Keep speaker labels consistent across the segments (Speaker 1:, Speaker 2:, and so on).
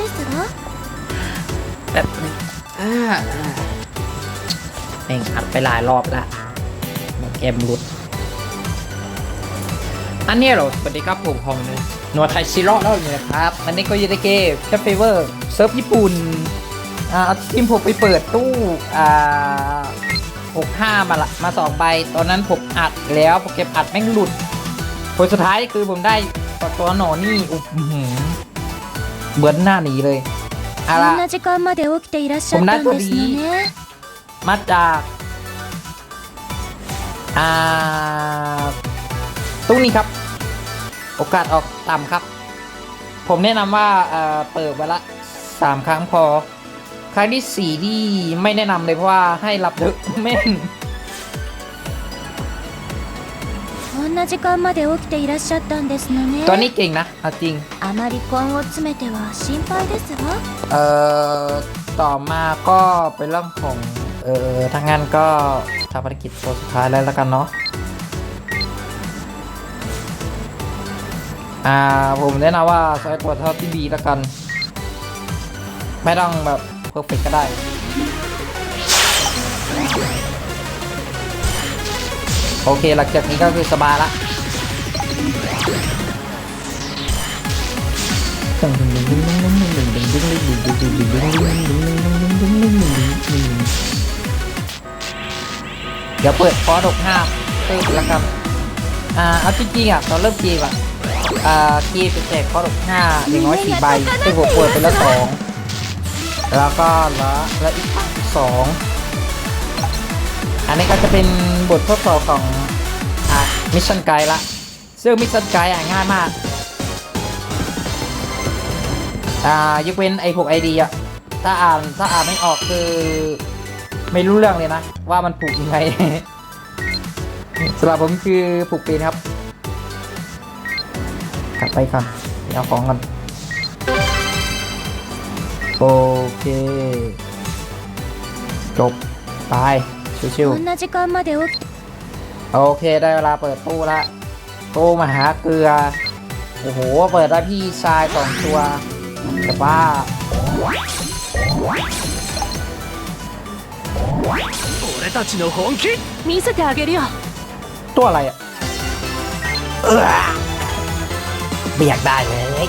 Speaker 1: ですわ
Speaker 2: แบบนึงอ่าอ่าแม่งอัดไปหลายรอบละเกมหลุด อันเนี้ยเหรอสวัสดีครับผมของหนวดไทยซิโร่แล้วเนี่ยนะครับ อันนี้ก็ยูไดเกมแคปเฟเวอร์เซิร์ฟญี่ปุ่น อ่าเอาทีมผมไปเปิดตู้อ่า65 มาละมาสองใบ ตอนนั้นผมอัดแล้วโปรแกรมอัดแม่งหลุดผลสุดท้ายคือผมได้ตัวหนอนี่อุ๊บ เหมือนหน้านี้เลยอะละ
Speaker 1: ผมน่าพอดี
Speaker 2: มาจากอ่าตู้นี้ครับ โอกาสออกต่ำครับ ผมแนะนำว่าเปิดเวละสามครั้งพอ ครั้งที่สี่ที่ไม่แนะนำเลยเพราะว่าให้รับเยอะแม่น
Speaker 1: な時間まで起きていらっしゃったんですのね
Speaker 2: ตัวนี้เก่งนะเอาจริง
Speaker 1: あまり根を詰めては心配ですわ
Speaker 2: เอ่อ ต่อมาก็เป็นเรื่องของ เอ่อทางงานก็ทำภารกิจตัวสุดท้ายแล้วแล้วกันเนาะ อ่า ผมแนะนำว่าใช้ตัวเท่าที่ดีแล้วกัน ไม่ต้องแบบเพอร์เฟกก็ได้ โอเค หลังจากนี้ก็คือสบายละ เดี๋ยวเปิดฟอร์ดกห้าเพิ่มแล้วครับอ่าเอาจริงๆอะตอนเริ่มเกมอะอ่าเกมเป็นแจกฟอร์ดกห้าอย่งน้อยสี่ใบซึ่งผมเปิดไปแล้วสองแล้วก็ล้วแล้วอีกสองอันนี้ก็จะเป็นบททดสอบของอ่ามิชชั่นไกด์ละ ซึ่งมิสเตอไกด์ง่ายมาก อ่ายกเว้นไอ้พวกไอดีอะถ้าอ่านถ้าอ่านไม่ออกคือ ไม่รู้เรื่องเลยนะ ว่ามันผูกยังไงสำหรับผมคือผูกปีนครับ กลับไปก่อนเอาของกันโอเคจบไปชิวๆโอเค ได้เวลาเปิดตู้ละ โกมาหาเกลือ โอ้โห เปิดได้พี่ชายสองตัวแต่ว่า
Speaker 3: มีส
Speaker 1: ตาเกเรีย
Speaker 2: ตัวอะไรอะเออเบียกได้เลย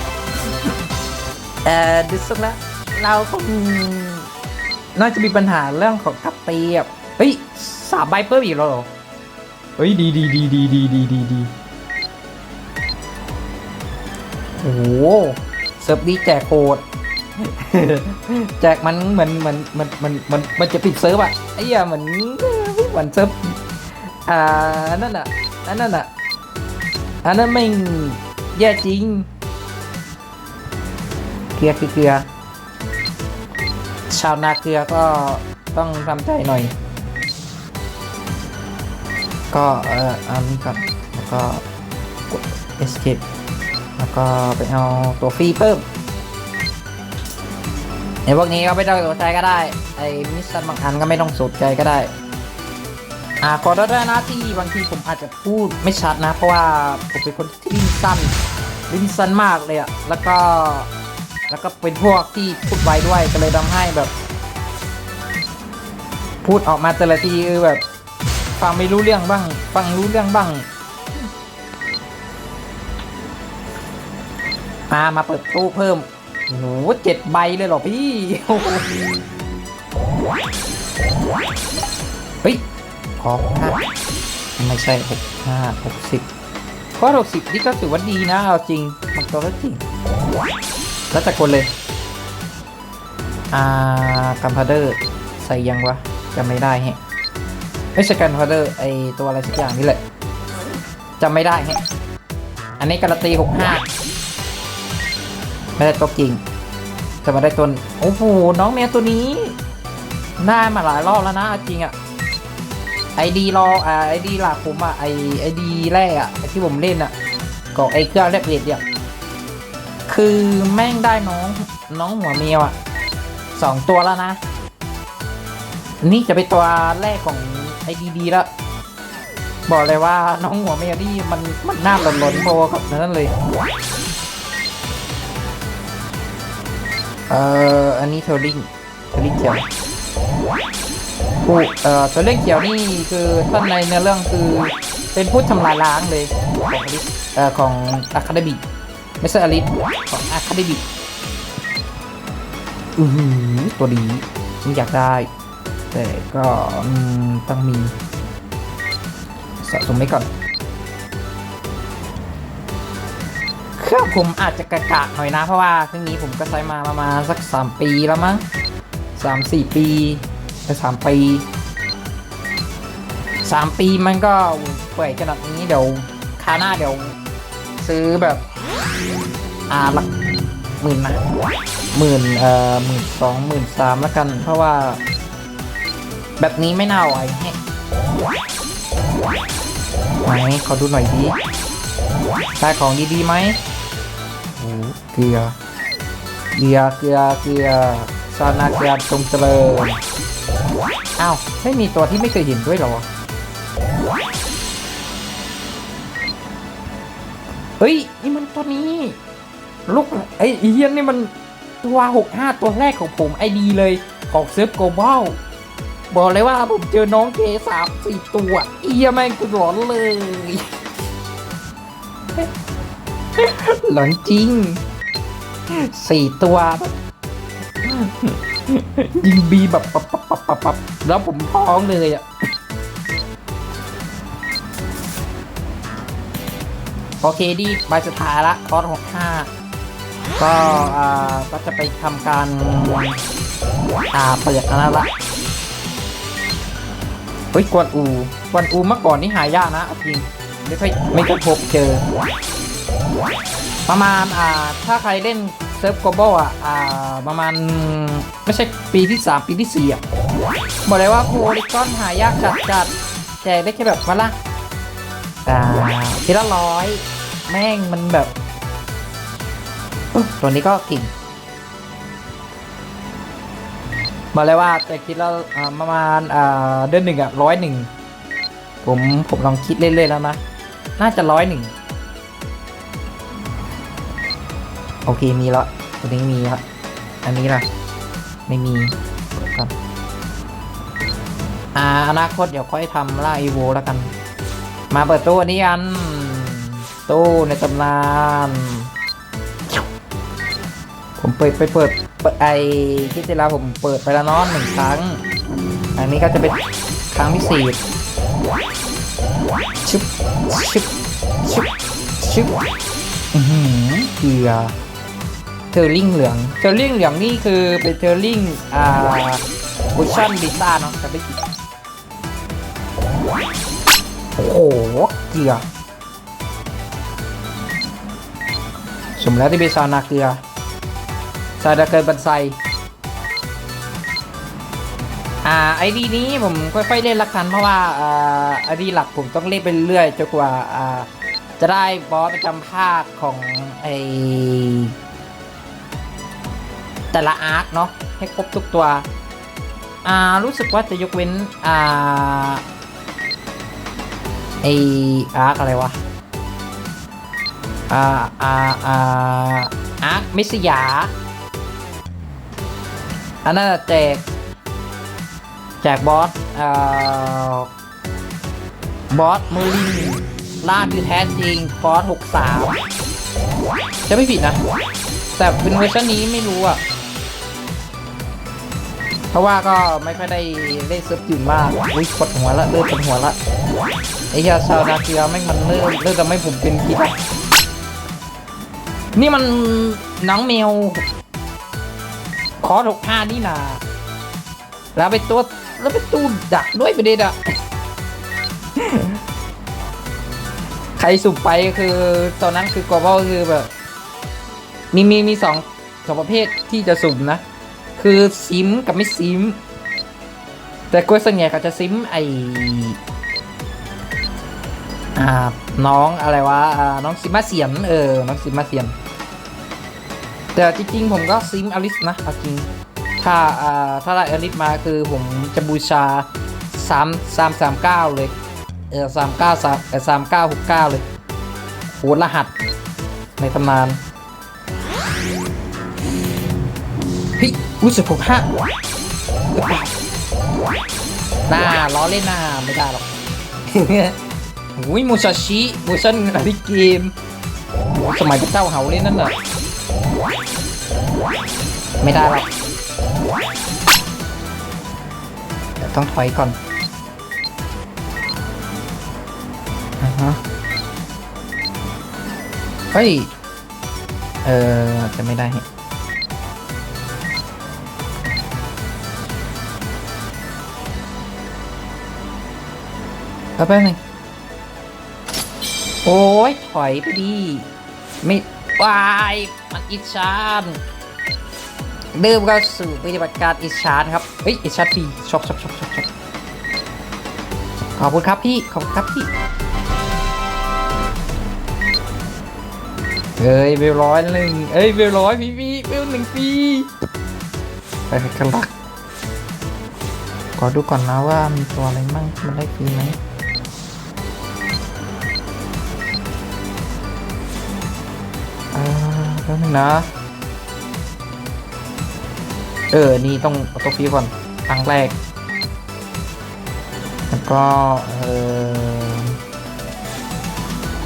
Speaker 2: เออดูสุกแล้ว เราคงน่าจะมีปัญหาเรื่องของกับเตียบเฮ้ยสามใบเพิ่มอีกแล้วเหรอ เฮ้ยดีดีดีดีดีดีดี อ้โหเซิร์ฟนี้แจกโคดแจกมันเหมือนเหมือนเหมือนเหมือนมือนมันจะปิดเซิร์ฟอะไอ้เหี้ยเหมือนเหมือนเซิร์ฟอ่านั่นอะอันนั่นอะอันนั้นไม่แย่จริงเกลือคือเกลือ ชาวนาเกลือก็ต้องทำใจหน่อย ก็เอ่ออันนี้ก่อนแล้วก็กด escape แล้วก็ไปเอาตัวฟรีเพิ่มไอ้พวกนี้ก็ไม่ต้องสนใจก็ได้ ไอ้มิสซันบางอันก็ไม่ต้องสนใจก็ได้ อ่าขอโทษด้วยนะที่บางทีผมอาจจะพูดไม่ชัดนะ เพราะว่าผมเป็นคนที่ลิ้นสั้นลิ้นสั้นมากเลยอะแล้วก็ แล้วก็เป็นพวกที่พูดไวด้วยก็เลยทำให้แบบ พูดออกมาแต่ละทีคือแบบ ฟังไม่รู้เรื่องบ้าง ฟังรู้เรื่องบ้าง มามาเปิดตู้เพิ่มโอ้โหเจ็ดใบเลยเหรอพี่เฮ้ยขอห้าไม่ใช่หกห้าหกสิบก็หกสิบนี่ก็ถือว่าดีนะเอาจริง มันตัวก็จริง แล้วแต่คนเลย อ่ากัมพาเดอร์ใส่ยังวะจำไม่ได้แฮะไม่ใช่กันพาเดอร์ไอตัวอะไรสักอย่างนี่แหละจำไม่ได้แฮะอันนี้การันตีหกห้า ไม่ได้ตัวจริงจะมาได้ตัวโอ้โหน้องแมวตัวนี้ได้มาหลายรอบแล้วนะจริงอะไอดีรออ่าไอดีหลักผมอะไอไอดีแรกอะที่ผมเล่นอะก็ไอเครื่องแรกเรดเนี่ยคือแม่งได้น้องน้องหัวเมียวอะสองตัวแล้วนะ นี่จะเป็นตัวแรกของไอดีดีแล้วบอกเลยว่าน้องหัวเมียวนี่มันมันน่าหลอนๆพกับนั้นเลย อ่ออันนี้เทอร์ลิงเทอร์ลิงเขียวผู้เอ่อเทอร์ลิงเขียวนี่คือท่านในเนื้อเรื่องคือเป็นผู้ทำลายล้างเลยของอลิสเอ่อของอะคาเดมีไม่ใช่อลิสของอะคาเดมีอือหือตัวดีผมอยากได้ แต่ก็ต้องมีสะสมไว้ก่อน เครื่องผมอาจจะกะกะหน่อยนะ เพราะว่าเครื่องนี้ผมก็ใช้มาประมาณสักสามปีแล้วมั้งสามสี่ปีไปสามปีสามปีมันก็เปื่อยขนาดนี้เดี๋ยวคาหน้าเดี๋ยว ซื้อแบบ อ่าหลักหมื่นนะหมื่นเอ่อหมื่นสองหมื่นสามแล้วกัน เพราะว่า แบบนี้ไม่น่าไหวไหนขอดูหน่อยดีได้ของดีๆไหม เกลือเกลือเกลือเกลือซานาเกลือจงเจริญอ้าว ไม่มีตัวที่ไม่เคยเห็นด้วยหรอ เฮ้ย นี่มันตัวนี้ ลูกไอ้เฮียนนี่มันตัวหกห้าตัวแรกของผมไอดีเลย ของเซิร์ฟโกลบอลบอกเลยว่าผมเจอน้องเกสามสี่ตัว เอียแม่งกูหลอนเลย หลอนจริง สี่ตัว ยิงบีแบบปับปับปับปับปับแล้วผมท้องเลยอะ โอเคดีใบสุดท้ายละคอร์สหกห้าก็อ่าก็จะไปทำการ อ่าเปิดอันนั้นละเฮ้ยกวนอู กวนอูเมื่อก่อนนี่หายากนะจริง ไม่ค่อยไม่ค่อยพบเจอ ประมาณอ่าถ้าใครเล่นเซิร์ฟโกลบอลอะอ่าประมาณไม่ใช่ปีที่ 3 ปีที่4อะบอกเลยว่าโพลิกอนหายากจัดจัดแต่ได้แค่แบบวันละอ่าทีละร้อยแม่งมันแบบตัวนี้ก็กิ่งบอกเลยว่าแต่คิดแล้วอ่าประมาณอ่าเดือนหนึ่งอะร้อยหนึ่งผมผมลองคิดเล่นๆแล้วนะ น่าจะร้อยหนึ่ง โอเคมีแล้วตัวนี้มีแล้วอันนี้ล่ะ ไม่มีกดก่อนอ่าอนาคตเดี๋ยวค่อยทำล่าอีโวแล้วกัน มาเปิดตู้อันนี้กัน ตู้ในตำนาน ผมเปิดไปเปิดเปิดไอที่ที่แล้วผมเปิดไปแล้วนอนหนึ่งครั้ง อันนี้ก็จะเป็นครั้งที่สี่ชึบชึบชึบชึบอือหือเกลือ เทอร์ลิงเหลือง เทอร์ลิงเหลืองนี่คือเป็นเทอร์ลิงอ่าบุชั่นบิต้าเนาะจะไม่ผิดโอ้โหเกลือสมแล้วที่เป็นซานาเกลือซาดาเกินบันไซอ่าไอดีนี้ผมค่อยๆเล่นละกันเพราะว่าอ่าไอดีหลักผมต้องเล่นไปเรื่อยจนกว่าอ่าจะได้บอสประจำภาคของไอ แต่ละอาร์คเนาะให้ครบทุกตัวอ่ารู้สึกว่าจะยกเว้นอ่าไออาร์คอะไรวะอ่าอ่าอ่าอาร์คมิสยาอันนั้นแจกแจกบอสอ่าบอสมอลินล่าที่แท้จริงคอร์สหกสามจะไม่ผิดนะ แต่เป็นเวอร์ชันนี้ไม่รู้อะ ราะว่าก็ไม่ค่อยได้เล่นเซิร์ฟอื่นมากอุ้ยปวดหัวละเริ่มปวดหัวละไอ้เหี้ยชาวนาเกียแม่งมันเริ่มเริ่มทำให้ผมเป็นพิษอะนี่มันน้องแมวคอร์สหกห้านี่นาแล้วไปตัวแล้วไปตู้ดักด้วยประเด็นอะใครสุ่มไปคือตอนนั้นคือกอบอลคือแบบ มีมีมีสองสองประเภทที่จะสุ่มนะ คือซิมกับไม่ซิม แต่กล้วยส่วนใหญ่เขาจะซิมไออ่าน้องอะไรวะอ่าน้องซิมมาเสียนเออ น้องซิมมาเสียนแต่จริงๆผมก็ซิมอลิสนะเอาจริง ถ้าอ่าถ้าได้อลิสมาคือผมจะบูชาสามสามสามเก้าเลยเออสามเก้าสามสามเก้าหกเก้าเลยโหรหัสในตำนาน เฮ้ยรู้สึกหกห้าน่าหน้าล้อเล่นหน้าไม่ได้หรอกอุ้ยมูซาชิมูซันอะไรเกม สมัยพระเจ้าเหาเล่นนั่นน่ะไม่ได้หรอกต้องถอยก่อนอ่าฮะเฮ้ย เออจะไม่ได้ แป๊บนึงโอ้ยถอยไปดีไม่วายมันอิจฉานเดิมเข้าสู่ปฏิบัติการอิจฉานครับ เฮ้ยอิจฉาฟรีช็อบชอบชอบชอบชอบขอบคุณครับพี่ ขอบคุณครับพี่เอ้ยเวลร้อยหนึ่งเอ้ยเวลร้อยพี่พี่เวลหนึ่งปีไปกันละขอดูก่อนนะว่ามีตัวอะไรมั่งมันได้ฟรีไหม นะ เออ นี่ต้องเอาตัวฟีก่อนครั้งแรก แล้วก็ เออ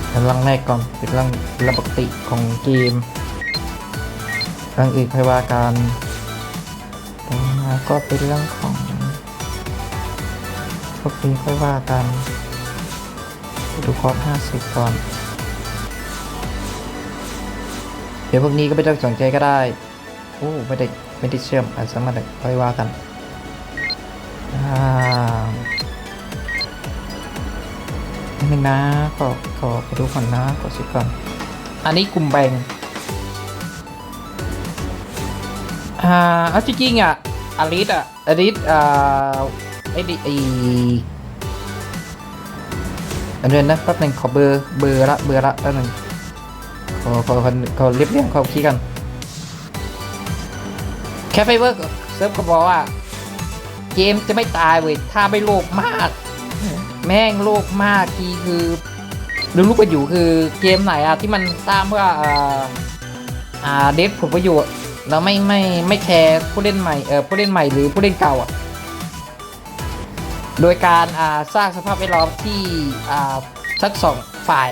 Speaker 2: เป็นเรื่องแรกก่อน เป็นเรื่องรื่องปกติของเกมเรื่องอื่นค่อยว่ากันต่อมาก็เป็นเรื่องของพวกนี้ค่อยว่ากัน ดูคอร์สห้าสิบก่อน เดี๋ยวพวกนี้ก็ไม่ต้องสนใจก็ได้โอ้ไม่ได้ไม่ได้เชื่อมอาจจะมาค่อยว่ากันอ่านิดนึงนะขอขอไปดูก่อนนะขอสิก่อน อันนี้กลุ่มแบ่งอ่าเอาจริงๆอะอลิสอะอลิสอ่าไอ้ดิไออันเดือนนะแป๊บหนึงขอเบอร์เบอร์ละเบอร์ละแป๊บหนึง ขอขอขอขอเรียบเรียงขอคีย์กันแคฟเฟเวอร์เซิร์ฟก็บอกว่า เกมจะไม่ตายเว้ยถ้าไม่โลภมาก แม่งโลกมากทีคือรู้ลูกกันอยู่คือเกมไหนอะที่มันสร้างเพื่ออ่าอ่าเดฟผลประโยชน์แล้วไม่ไม่ไม่แคร์ผู้เล่นใหม่เออผู้เล่นใหม่หรือผู้เล่นเก่าอะโดยการอ่าสร้างสภาพแวดล้อมที่อ่าทั้งสองฝ่าย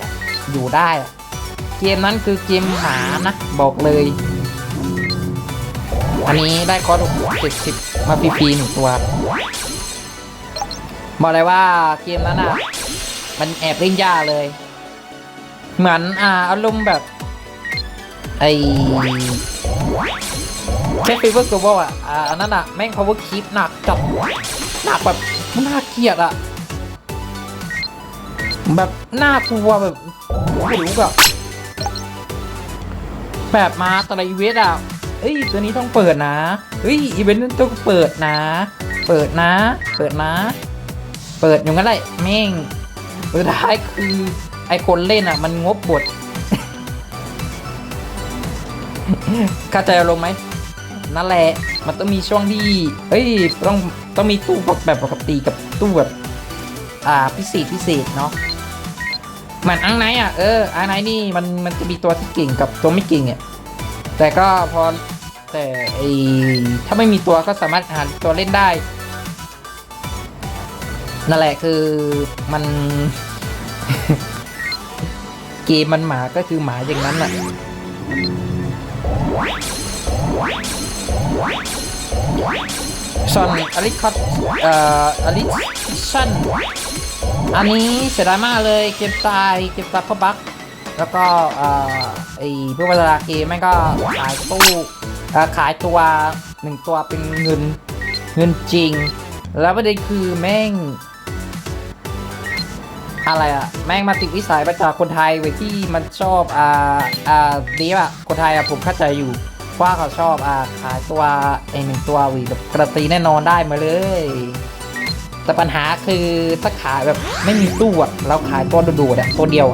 Speaker 2: อยู่ได้ เกมนั้นคือเกมหมานะ บอกเลย อันนี้ได้คอร์ดสิบมาฟรีๆหนึ่งตัว บอกเลยว่าเกมนั้นอะ มันแอบเล่นยากเลย เหมือนอ่าอารมณ์แบบ ไอแค่ฟีเวอร์กลบอลอะอันนั้นอะ แม่ง power keep หนักจัดหนักแบบน่าเกลียดอะ แบบน่ากลัวแบบไม่รู้แบบ แบบมาแต่ละอีเวนต์อะเอ้ยตัวนี้ต้องเปิดนะเฮ้ยอีเวนต์นั้นต้องเปิดนะ เปิดนะ เปิดนะ เปิดอยู่งั้นแหละแม่งสุดท้ายคือไอคนเล่นอะ มันงบบทเข้าใจอารมณ์ไหมนั่นแหละ มันต้องมีช่วงที่เอ้ยต้องต้องมีตู้แบบปกติกับตู้แบบอ่าพิเศษพิเศษเนาะ มือนอังไนอะเอออังไนนี่มันมันจะมีตัวที่เก่งกับตัวไม่เก่งอะแต่ก็พอแต่ไอถ้าไม่มีตัวก็สามารถหาตัวเล่นได้ นั่นแหละคือมัน เกมมันหมาก็คือหมาอย่างนั้นแหละส่วนอลิคอตเอ่ออลิชัน อันนี้เสียดายมากเลยเกมตายเกมตายเพราะบั๊กแล้วก็เอ่อไอผู้พัฒนาเกมแม่งก็ขายตู้ขายตัวหนึ่งตัวเป็นเงินเงินจริง แล้วประเด็นคือแม่ง อะไรอะแม่งมาติดวิสัยมาจากคนไทยเว้ยที่มันชอบอ่าอ่าดีอะคนไทยอะผมเข้าใจอยู่ว่าเขาชอบอ่าขายตัวไอหนึ่งตัววีแบบกรันตีแน่นอนได้มาเลย แต่ปัญหาคือถ้าขายแบบไม่มีตู้อะเราขายตัวโดดอะตัวเดียว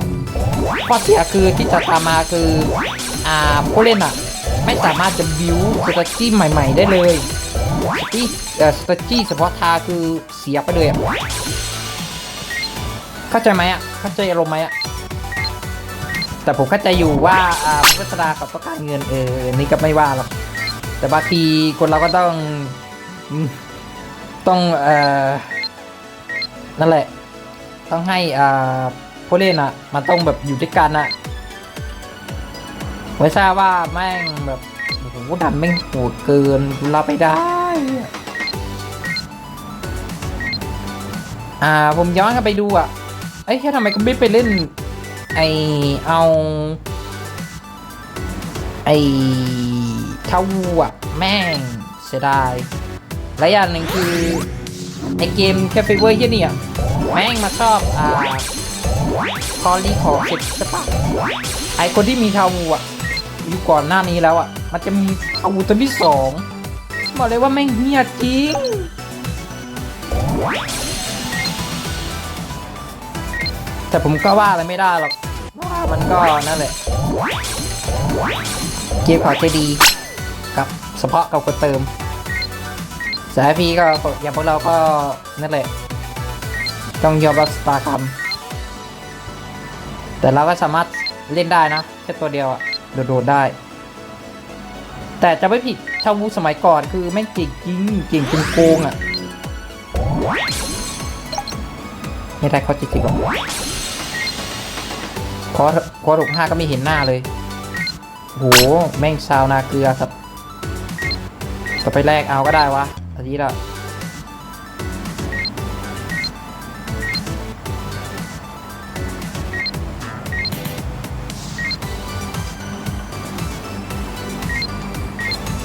Speaker 2: ข้อเสียคือที่จะตามมาคืออ่าผู้เล่นอะไม่สามารถจะบิวสตรจี้ใหม่ ๆ ได้เลยที่เอ่อสตรจี้เฉพาะทางคือเสียไปเลยอะเข้าใจไหมอะเข้าใจอารมณ์ไหมอะแต่ผมเข้าใจอยู่ว่าอ่าพัฒนากับต้องการเงินเออนี่ก็ไม่ว่าหรอกแต่บางทีคนเราก็ต้องต้องเอ่อ นั่นแหละ ต้องให้อ่าผู้เล่นอะมันต้องแบบอยู่ด้วยกันอะไม่ทราบว่าแม่งแบบโอ้โหดันแม่งโหดเกินกูรับไม่ได้ อ่าผมย้อนกลับไปดูอะเอ้ยแค่ทำไมกูไม่ไปเล่น ไอเอาไอเท่าวูอะแม่งเสียดายและอย่างหนึ่งคือ ไอเกมแคฟเฟเวอร์ยี่เนี่ยแม่งมาชอบอ่าคอรีขอเสร็จใช่ปะไอคนที่มีเทาวูอะอยู่ก่อนหน้านี้แล้วอะ มันจะมีเทาวูตัวที่สองบอกเลยว่าแม่งเฮียจริงแต่ผมก็ว่าอะไรไม่ได้หรอกว่ามันก็นั่นแหละเกมขอใจดีกับเฉพาะกับคนเติม สายพีก็อย่างพวกเราก็นั่นแหละ ต้องยอมรับสตาร์คำแต่เราก็สามารถเล่นได้นะแค่ตัวเดียวอะโดดๆได้ แต่จะไม่ผิดชาววูสมัยก่อนคือแม่งเก่งจริงเก่งจนโกงอะไม่ได้เขาจริงๆหรอกคอร์คอหกห้าก็ไม่เห็นหน้าเลยโหแม่งซาวนาเกลือครับก็ไปแลกเอาก็ได้วะ อันนี้ละ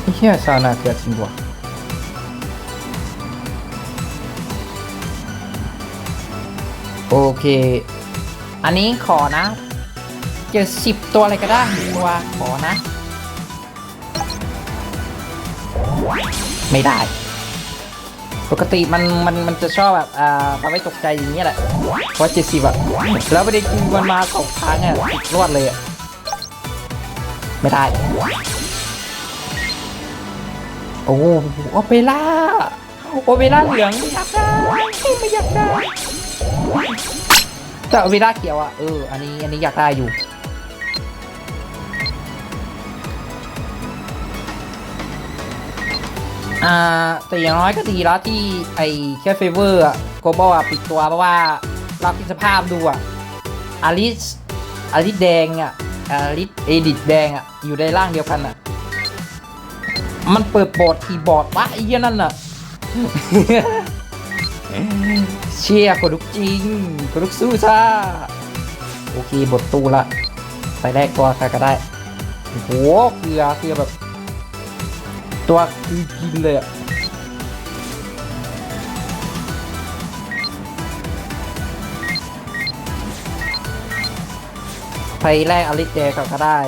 Speaker 2: ไอ้เฮียซานาเกลือจริงวะโอเค อันนี้ขอนะเจอสิบตัวอะไรก็ได้ตัวขอนะ ไม่ได้ ปกติมันมันมันจะชอบแบบอ่าทำให้ตกใจอย่างเงี้ยแหละเพราะเจ็ดสิบอะแล้วประเด็นคือมันมาสองครั้งอะติดรวดเลยอะไม่ได้โอ้โหโอเปร่าโอเปร่าเหลืองไม่อยากได้ไม่อยากได้แต่โอเปร่าเขียวอะเอออันนี้อันนี้อยากได้อยู่ อ่าแต่อย่างน้อยก็ดีแล้วที่ไอ้แค่เฟเวอร์อะโกบอลอะปิดตัวเพราะว่าเราคิดสภาพดูอะอาริสอาริสแดงอะอาริสเอดิตแดงอะอยู่ในร่างเดียวกันอะมันเปิดบอร์ดคีย์บอร์ดวะไอ้เหี้ยนั่นอะเชียร์กดลุกจริงกดลุกสู้ซ่าโอเคบทตูละ ไปแรกตัวใครก็ได้โอ้โหเกลือเกลือแบบ ตัวคือกินเลยอะไปแรกอลิสเจก็ก็ได้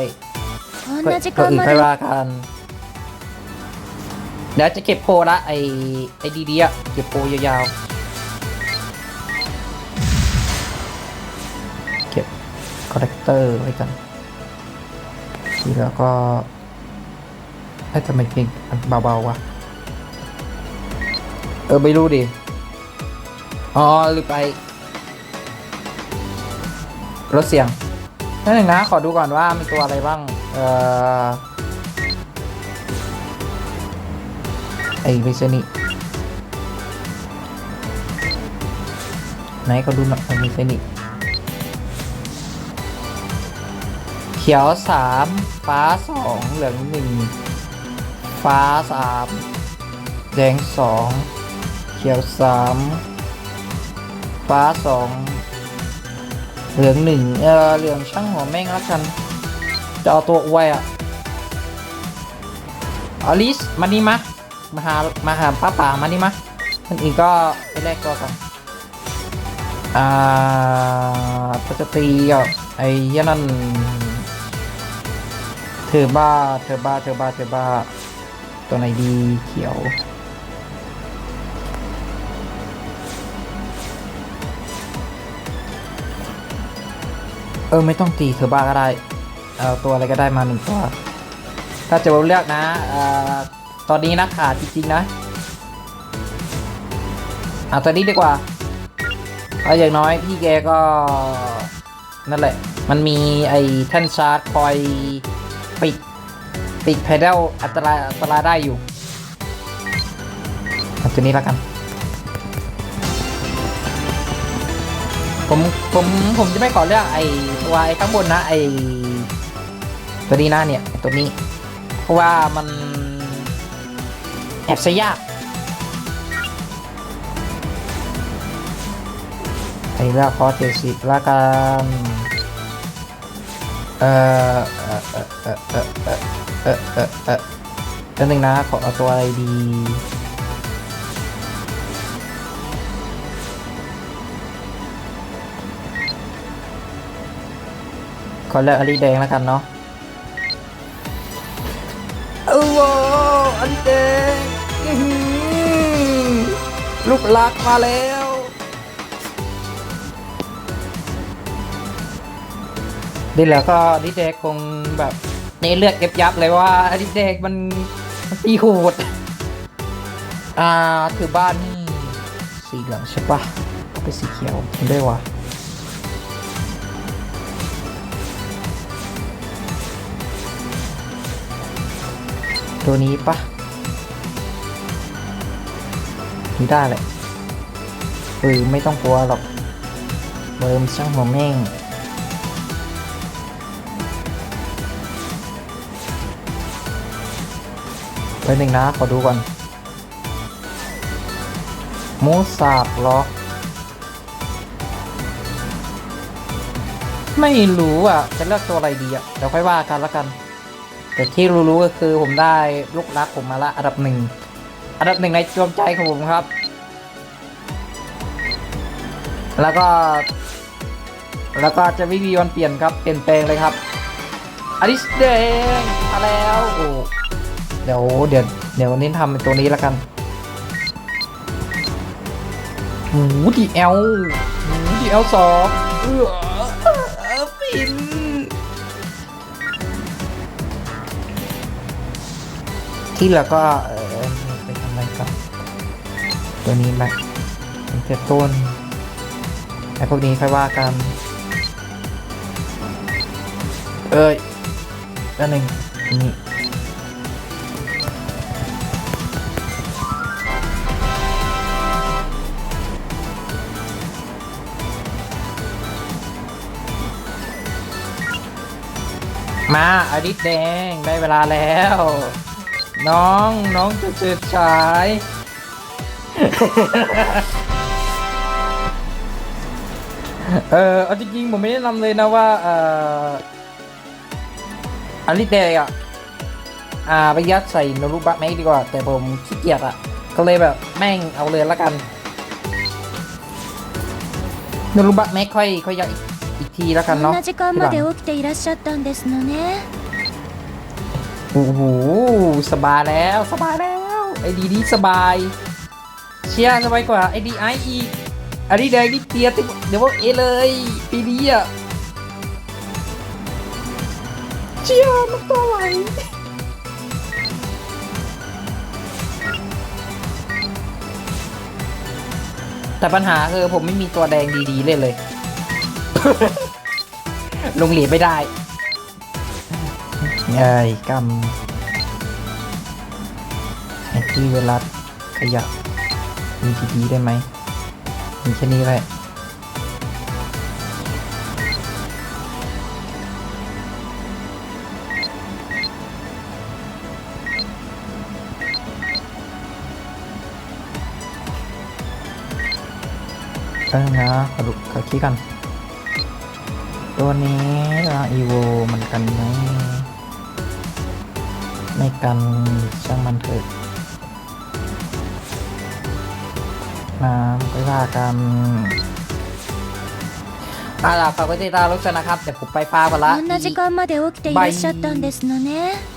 Speaker 1: こん
Speaker 2: ก็
Speaker 1: な時
Speaker 2: ก็
Speaker 1: 間
Speaker 2: อื่น
Speaker 1: ま
Speaker 2: ค่อย
Speaker 1: で
Speaker 2: ว่ากัน เดี๋ยวจะเก็บโปรละไอไอดีดีอะเก็บโปรยาวๆ เก็บคอลเลกเตอร์ไว้กันทีแล้วก็ ให้ยทำไมเพลงมันเบาๆวะ เออ ไม่รู้ดิ อ๋อหรือไปรถเสียงนั่นหนึ่งนะ ขอดูก่อนว่ามีตัวอะไรบ้าง เอ่อ ไอ้ไม่ใช่นี่ไหนเขาดูหน่อยไอม่ใช่นี่เขียวสามฟ้าสองเหลืองหนึ่ง ฟ้าสามแดงสองเขียวสามฟ้าสองเหลืองหนึ่งเออเหลืองช่างหัวแม่งแล้วกัน จะเอาตัวอวยอะอลิสมานี่มะมาหามาหาป้าป่ามานี่มะคนอื่นก็ไปแลกตัวกันอ่าก็จะตีกับไอ้เหี้ยนั่นเธอบ้าเธอบ้าเธอบ้าเธอบ้า ตัวไหนดีเขียว เออ ไม่ต้องตีเธอบ้าก็ได้ เอาตัวอะไรก็ได้มาหนึ่งตัว ถ้าจะเลือกนะออตอนนี้นะขาดจริงๆนะเอาตัวนี้ดีกว่าเพราอย่างน้อยพี่แกก็นั่นแหละ มันมีไอ้แท่นชาร์จคอยปิด ติดไพเดลอัตราอัตราได้อยู่ตัวนี้แล้วกัน ผมผมผมจะไม่ขอเลือกไอตัวไอข้างบนนะไอตัวนี้นะเนี่ยตัวนี้ เพราะว่ามันแอบใช้ยากไอเลือกคอเทสิบละกันเอ่อเอ่อเอ่อเอ่อ เออเออเออเออเอ่อแป๊บนึงนะ ขอเอาตัวอะไรดี ขอเลือกอลีแดงแล้วกันเนาะโอ้โหอลีแดงลูกลักมาแล้วดีแล้วก็อลีแดงคงแบบ ในเลือดเก็บยับเลยว่าอลีแดงมันมันตีโหดอ่าถือบ้านนี่สีเหลืองใช่ปะเอาไปสีเขียวได้วะตัวนี้ปะนี่ได้เลยเออไม่ต้องกลัวหรอกเบิร์มช่างหัวแม่ง ไปหนึ่งนะ ขอดูก่อน มูสับเหรอไม่รู้อะ จะเลือกตัวอะไรดีอะ เดี๋ยวค่อยว่ากันละกัน แต่ที่รู้ๆก็คือผมได้ลูกรักผมมาละ อันดับหนึ่ง อันดับหนึ่งในดวงใจของผมครับ แล้วก็ แล้วก็จะไม่มีวันเปลี่ยนครับ เปลี่ยนแปลงเลยครับอลิสเดงมาแล้วโอ้ เดี๋ยวเดี๋ยวเดี๋ยวเน้นทำเป็นตัวนี้แล้วกันหูดีเอลหูดีเอลสองเออฟินที่เหลือก็เออไปทำอะไรกับตัวนี้ไหมเป็นเจ็ต้นไอ้พวกนี้ค่อยว่ากัน เอ้ยอันหนึ่งอัน มาอาดิตแดงได้เวลาแล้ว น้องน้องจะเจิดฉาย เออเอาจริงๆผมไม่แนะนำเลยนะว่าเอ่ออันลิเดย์อะอ่าไปยัดใส่นรูบะแม็กดีกว่า แต่ผมขี้เกียจอะ ก็เลยแบบแม่งเอาเลยละกันนรูบะแม็กค่อยค่อยยัดอีก ทีแล้วกันเนาะที่หลังโอ้โหสบายแล้วสบายแล้วไอ้ดีดีสบาย เชียร์สบายกว่าไอ้ดีไออีกอันนี้แดงนี่เตียติเดี๋ยวว่าเอเลยปีนี้อะเชียร์มันตัวไหวแต่ปัญหาคือผมไม่มีตัวแดงดีๆเลยเลย ลงเหรียญไม่ได้ไอ้กรรมไอ้ที่เวลาขยะมีดีได้ไหม มีแค่นี้แหละเออนะขอดูขอคิดกัน ตัวนี้ลาอีโวมันกันไหมไม่กันช่างมันเถอะนะไปว่ากันあら、かごでだろうじゃなかった、こっぱいパーバラ。
Speaker 1: こんな時間まで起きていらっしゃったんですのね。